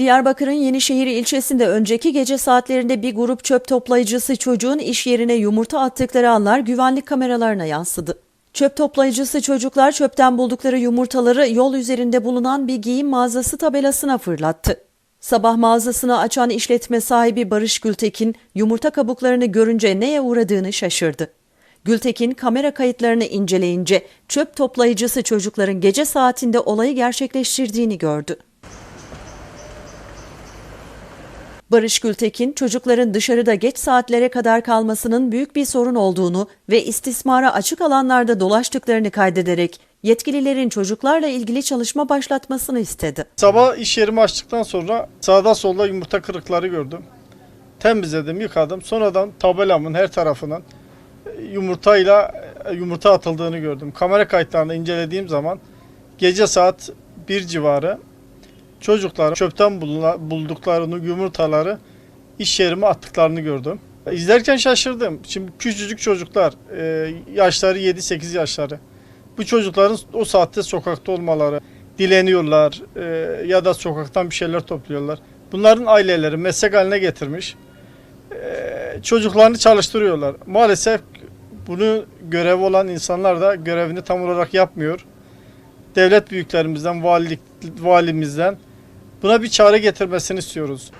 Diyarbakır'ın Yenişehir ilçesinde önceki gece saatlerinde bir grup çöp toplayıcısı çocuğun iş yerine yumurta attıkları anlar güvenlik kameralarına yansıdı. Çöp toplayıcısı çocuklar çöpten buldukları yumurtaları yol üzerinde bulunan bir giyim mağazası tabelasına fırlattı. Sabah mağazasını açan işletme sahibi Barış Gültekin yumurta kabuklarını görünce neye uğradığını şaşırdı. Gültekin kamera kayıtlarını inceleyince çöp toplayıcısı çocukların gece saatinde olayı gerçekleştirdiğini gördü. Barış Gültekin, çocukların dışarıda geç saatlere kadar kalmasının büyük bir sorun olduğunu ve istismara açık alanlarda dolaştıklarını kaydederek yetkililerin çocuklarla ilgili çalışma başlatmasını istedi. Sabah iş yerimi açtıktan sonra sağda solda yumurta kırıkları gördüm. Temizledim, yıkadım. Sonradan tabelamın her tarafından yumurtayla yumurta atıldığını gördüm. Kamera kayıtlarını incelediğim zaman gece saat 1 civarı çocuklar çöpten bulduklarını yumurtaları iş yerime attıklarını gördüm. İzlerken şaşırdım. Şimdi küçücük çocuklar, e, yaşları 7-8 yaşları. Bu çocukların o saatte sokakta olmaları, dileniyorlar e, ya da sokaktan bir şeyler topluyorlar. Bunların aileleri meslek haline getirmiş. E, çocuklarını çalıştırıyorlar. Maalesef bunu görev olan insanlar da görevini tam olarak yapmıyor. Devlet büyüklerimizden, valilik, valimizden buna bir çare getirmesini istiyoruz.